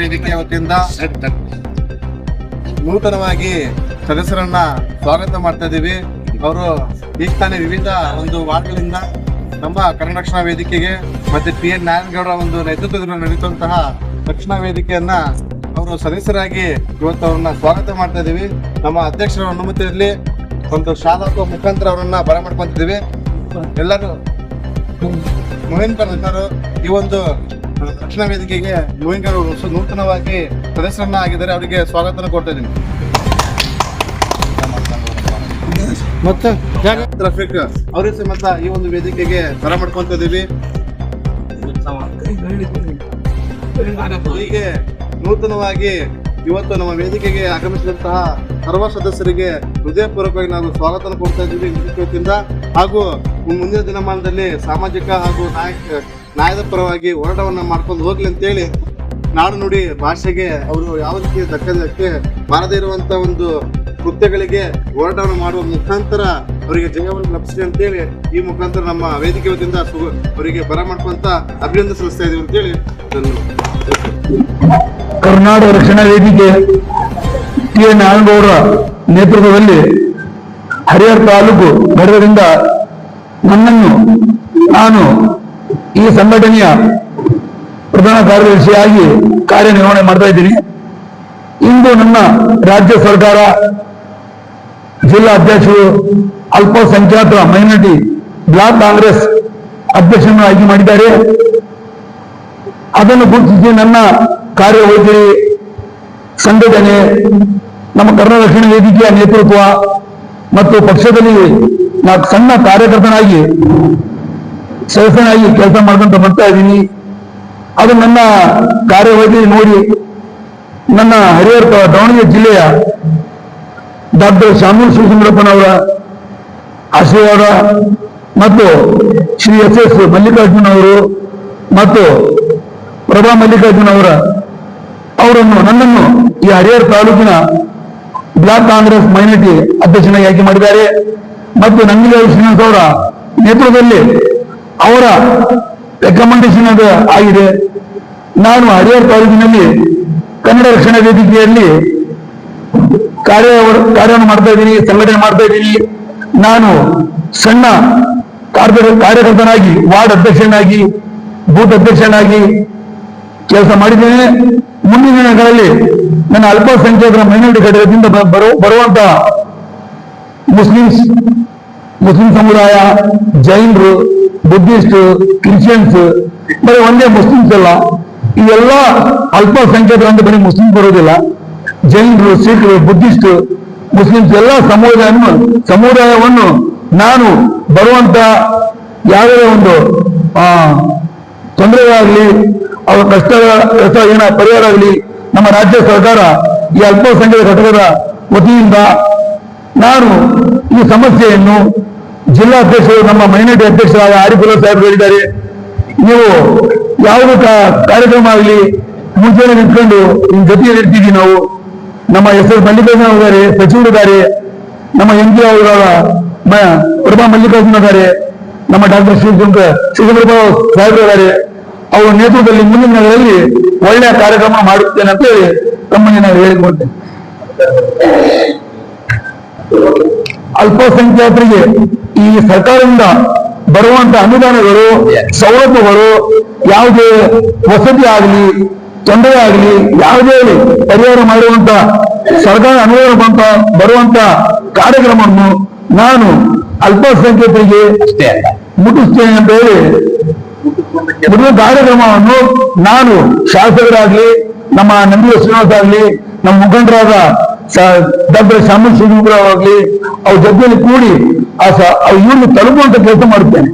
ವೇದಿಕೆಯ ವತಿಯಿಂದ ನೂತನವಾಗಿ ಸದಸ್ಯರನ್ನ ಸ್ವಾಗತ ಮಾಡ್ತಾ ಇದ್ದೀವಿ. ಅವರು ಈಗ ತಾನೇ ವಿವಿಧ ಒಂದು ವಾರ್ಡ್ಗಳಿಂದ ನಮ್ಮ ಕನ್ನಡ ರಕ್ಷಣಾ ವೇದಿಕೆಗೆ ಮತ್ತೆ ಪಿ ಎನ್ ನಾರಾಯಣಗೌಡರ ಒಂದು ನೇತೃತ್ವದಲ್ಲಿ ನಡೆಯುವಂತಹ ರಕ್ಷಣಾ ವೇದಿಕೆಯನ್ನ ಅವರು ಸದಸ್ಯರಾಗಿ ಇವತ್ತು ಅವ್ರನ್ನ ಸ್ವಾಗತ ಮಾಡ್ತಾ ಇದ್ದೀವಿ. ನಮ್ಮ ಅಧ್ಯಕ್ಷರ ಅನುಮತಿಯಲ್ಲಿ ಒಂದು ಶಾಲಾ ಮುಖಾಂತರ ಅವರನ್ನ ಬರಮಾಡ್ಕೊಂತಿದ್ದೀವಿ ಎಲ್ಲರೂ ಮೋಹಿನ್ ಈ ಒಂದು ರಕ್ಷಣಾ ವೇದಿಕೆಗೆ ಹೊಸ ನೂತನವಾಗಿ ಸದಸ್ಯರನ್ನ ಆಗಿದ್ದಾರೆ, ಅವರಿಗೆ ಸ್ವಾಗತ ಕೊಡ್ತಾ ಇದ್ದೀನಿ. ಮತ್ತೆ ರಫೀಕ್, ಅವರ ಸಮೇತ ಈ ಒಂದು ವೇದಿಕೆಗೆ ಬರ ಮಾಡ್ಕೊಂತ ಇದೀವಿ. ಹೀಗೆ ನೂತನವಾಗಿ ಇವತ್ತು ನಮ್ಮ ವೇದಿಕೆಗೆ ಆಗಮಿಸಿದಂತಹ ಸರ್ವ ಸದಸ್ಯರಿಗೆ ಹೃದಯಪೂರ್ವಕವಾಗಿ ನಾವು ಸ್ವಾಗತ ಕೊಡ್ತಾ ಇದ್ದೀವಿ ಹಾಗೂ ಮುಂದಿನ ದಿನಮಾನದಲ್ಲಿ ಸಾಮಾಜಿಕ ಹಾಗೂ ನಾಯಕ ನ್ಯಾಯದ ಪರವಾಗಿ ಹೋರಾಟವನ್ನ ಮಾಡ್ಕೊಂಡು ಹೋಗ್ಲಿ ಅಂತೇಳಿ ನಾಡು ನುಡಿ ಭಾಷೆಗೆ ಅವರು ಯಾವ ರೀತಿ ದಕ್ಕದಕ್ಕೆ ಬಾರದೇ ಇರುವಂತ ಒಂದು ಕೃತ್ಯಗಳಿಗೆ ಹೋರಾಟವನ್ನು ಮಾಡುವ ಮುಖಾಂತರ ಅವರಿಗೆ ಜಯವನ್ನು ಲಭಿಸಿದೆ ಅಂತೇಳಿ ಈ ಮುಖಾಂತರ ನಮ್ಮ ವೇದಿಕೆ ವತಿಯಿಂದ ಅವರಿಗೆ ಬರ ಮಾಡ್ಕೊಂತ ಅಭಿನಂದನೆ ಸಲ್ಲಿಸ್ತಾ ಇದೀವಿ ಅಂತೇಳಿ ಕರ್ನಾಟಕ ರಕ್ಷಣಾ ವೇದಿಕೆ ಟಿ ಎನ್ ನಾರಾಯಣಗೌಡರ ನೇತೃತ್ವದಲ್ಲಿ ಹರಿಹರ ತಾಲೂಕು ಘಟಕದಿಂದ ನನ್ನನ್ನು ನಾನು ಈ ಸಂಘಟನೆಯ ಪ್ರಧಾನ ಕಾರ್ಯದರ್ಶಿಯಾಗಿ ಕಾರ್ಯನಿರ್ವಹಣೆ ಮಾಡ್ತಾ ಇದ್ದೀನಿ. ಇಂದು ನಮ್ಮ ರಾಜ್ಯ ಸರ್ಕಾರ ಜಿಲ್ಲಾ ಅಧ್ಯಕ್ಷರು ಅಲ್ಪಸಂಖ್ಯಾತ ಮೈನಾರಿಟಿ ಬ್ಲಾಕ್ ಕಾಂಗ್ರೆಸ್ ಅಧ್ಯಕ್ಷರನ್ನು ಆಯ್ಕೆ ಮಾಡಿದ್ದಾರೆ. ಅದನ್ನು ಗುರುತಿಸಿ ನನ್ನ ಕಾರ್ಯವೈಖರಿ ಸಂಘಟನೆ, ನಮ್ಮ ಕರ್ನಾಟಕ ರಕ್ಷಣಾ ವೇದಿಕೆಯ ನೇತೃತ್ವ ಮತ್ತು ಪಕ್ಷದಲ್ಲಿ ನಾನು ಸಣ್ಣ ಕಾರ್ಯಕರ್ತನಾಗಿ ಸದಸ್ಯನಾಗಿ ಕೆಲಸ ಮಾಡ್ಕೊಂತ ಬರ್ತಾ ಇದ್ದೀನಿ. ಅದು ನನ್ನ ಕಾರ್ಯವೈಖರಿ ನೋಡಿ ನನ್ನ ಹರಿಹರ ದಾವಣಗೆರೆ ಜಿಲ್ಲೆಯ ಡಾಕ್ಟರ್ ಶಾಮೂಲ್ ಶಿವಸುಂದರಪ್ಪನವರ ಆಶೀರ್ವಾದ ಮತ್ತು ಶ್ರೀ ಎಸ್ ಎಸ್ ಮಲ್ಲಿಕಾರ್ಜುನ್ ಅವರು ಮತ್ತು ಪ್ರಭಾ ಮಲ್ಲಿಕಾರ್ಜುನ್ ಅವರ ಅವರನ್ನು ನನ್ನನ್ನು ಈ ಹರಿಹರ ತಾಲೂಕಿನ ಬ್ಲಾಕ್ ಕಾಂಗ್ರೆಸ್ ಮೈನಾರಿಟಿ ಅಧ್ಯಕ್ಷನಾಗಿ ಆಯ್ಕೆ ಮಾಡಿದ್ದಾರೆ. ಮತ್ತು ನಂಗಿಲ ಶ್ರೀನಿವಾಸ್ ಅವರ ನೇತೃತ್ವದಲ್ಲಿ ಅವರ ರೆಕಮೆಂಡೇಶನ್ ಅದು ಆಗಿದೆ. ನಾನು ಹರಿಹರ ತಾಲೂಕಿನಲ್ಲಿ ಕನ್ನಡ ರಕ್ಷಣಾ ವೇದಿಕೆಯಲ್ಲಿ ಕಾರ್ಯ ಕಾರ್ಯವನ್ನು ಮಾಡ್ತಾ ಇದ್ದೀನಿ, ಸಂಘಟನೆ ಮಾಡ್ತಾ ಇದ್ದೀನಿ. ನಾನು ಸಣ್ಣ ಕಾರ್ಯ- ಕಾರ್ಯಕರ್ತನಾಗಿ, ವಾರ್ಡ್ ಅಧ್ಯಕ್ಷನಾಗಿ, ಬೂತ್ ಅಧ್ಯಕ್ಷನಾಗಿ ಕೆಲಸ ಮಾಡಿದ್ದೇನೆ. ಮುಂದಿನ ದಿನಗಳಲ್ಲಿ ನನ್ನ ಅಲ್ಪಸಂಖ್ಯಾತರ ಮೈನಾರಿಟಿ ಘಟಕದಿಂದ ಬರುವಂತಹ ಬರು ಬರುವಂತ ಮುಸ್ಲಿಮ್ಸ್ ಮುಸ್ಲಿಂ ಸಮುದಾಯ, ಜೈನರು, ಬುದ್ಧಿಸ್ಟ್, ಕ್ರಿಶ್ಚಿಯನ್ಸ್, ಬರೀ ಒಂದೇ ಮುಸ್ಲಿಮ್ಸ್ ಅಲ್ಲ ಇವೆಲ್ಲ ಅಲ್ಪಸಂಖ್ಯಾತರು ಬರೀ ಮುಸ್ಲಿಂ ಬರೋದಿಲ್ಲ ಜೈನರು, ಸಿಖ್ರು, ಬುದ್ಧಿಸ್ಟ್, ಮುಸ್ಲಿಮ್ಸ್ ಎಲ್ಲ ಸಮುದಾಯವನ್ನು ಸಮುದಾಯವನ್ನು ನಾನು ಬರುವಂತ ಯಾವುದೇ ಒಂದು, ಆ ತೊಂದರೆಯಾಗಲಿ ಅವರ ಕಷ್ಟ ಏನ ಪರಿಹಾರ ಆಗಲಿ, ನಮ್ಮ ರಾಜ್ಯ ಸರ್ಕಾರ ಈ ಅಲ್ಪಸಂಖ್ಯಾತ ಘಟಕದ ವತಿಯಿಂದ ನಾನು ಈ ಸಮಸ್ಯೆಯನ್ನು ಜಿಲ್ಲಾಧ್ಯಕ್ಷರು ನಮ್ಮ ಮೈನಾರಿಟಿ ಅಧ್ಯಕ್ಷರಾದ ಆರಿಫುಲ್ಲಾ ಸಾಹೇಬ್ ಹೇಳಿದ್ದಾರೆ. ನೀವು ಯಾವುದೇ ಕಾರ್ಯಕ್ರಮ ಆಗಲಿ, ಮುಂಚೆನೆ ನಿಂತ್ಕೊಂಡು ನಿಮ್ ಜೊತೆಯಲ್ಲಿ ಇರ್ತೀವಿ ನಾವು. ನಮ್ಮ ಎಸ್ ಎಸ್ ಮಲ್ಲಿಕಾರ್ಜುನ ಇದ್ದಾರೆ. ನಮ್ಮ ಎಂ ಪಿ ಅವರ ಪ್ರಭಾ ಮಲ್ಲಿಕಾರ್ಜುನ ಇದ್ದಾರೆ ನಮ್ಮ ಡಾಕ್ಟರ್ ಶಿವಶಂಕರ್ ಶಿವಪ್ರಭಾ ಸಾಹೇಬ್ ಇದ್ದಾರೆ. ಅವರ ನೇತೃತ್ವದಲ್ಲಿ ಮುಂದಿನ ದಿನಗಳಲ್ಲಿ ಒಳ್ಳೆಯ ಕಾರ್ಯಕ್ರಮ ಮಾಡುತ್ತೇನೆ ಅಂತ ಹೇಳಿ ತಮ್ಮಲ್ಲಿ ನಾನು ಹೇಳಿಕೊಡ್ತೇನೆ ಅಲ್ಪಸಂಖ್ಯಾತರಿಗೆ ಈ ಸರ್ಕಾರದಿಂದ ಬರುವಂತ ಅನುದಾನಗಳು ಸೌಲಭ್ಯಗಳು ಯಾವುದೇ ವಸತಿ ಆಗಲಿ ತೊಂದರೆ ಆಗಲಿ ಯಾವುದೇ ಪರಿಹಾರ ಮಾಡುವಂತ ಸರ್ಕಾರ ಅನುದಾನ ಬಂತ ಬರುವಂತ ಕಾರ್ಯಕ್ರಮವನ್ನು ನಾನು ಅಲ್ಪಸಂಖ್ಯಾತರಿಗೆ ಮುಟ್ಟಿಸ್ತೇನೆ ಅಂತ ಹೇಳಿ ಮುಗಿದ ಕಾರ್ಯಕ್ರಮವನ್ನು ನಾನು ಶಾಸಕರಾಗ್ಲಿ ನಮ್ಮ ನಂದಿ ಶ್ರೀನಿವಾಸ ಆಗ್ಲಿ ನಮ್ಮ ಮುಖಂಡರಾದ ಡಾಕ್ಟರ್ ಶಾಮಿ ಶ್ರೀನಿವಾಸ ಆಗ್ಲಿ ಅವ್ರ ಜೊತೆಯಲ್ಲಿ ಕೂಡಿ ಆ ಇವ್ರನ್ನ ತಲುಪುವಂತ ಕೆಲಸ ಮಾಡುತ್ತೇನೆ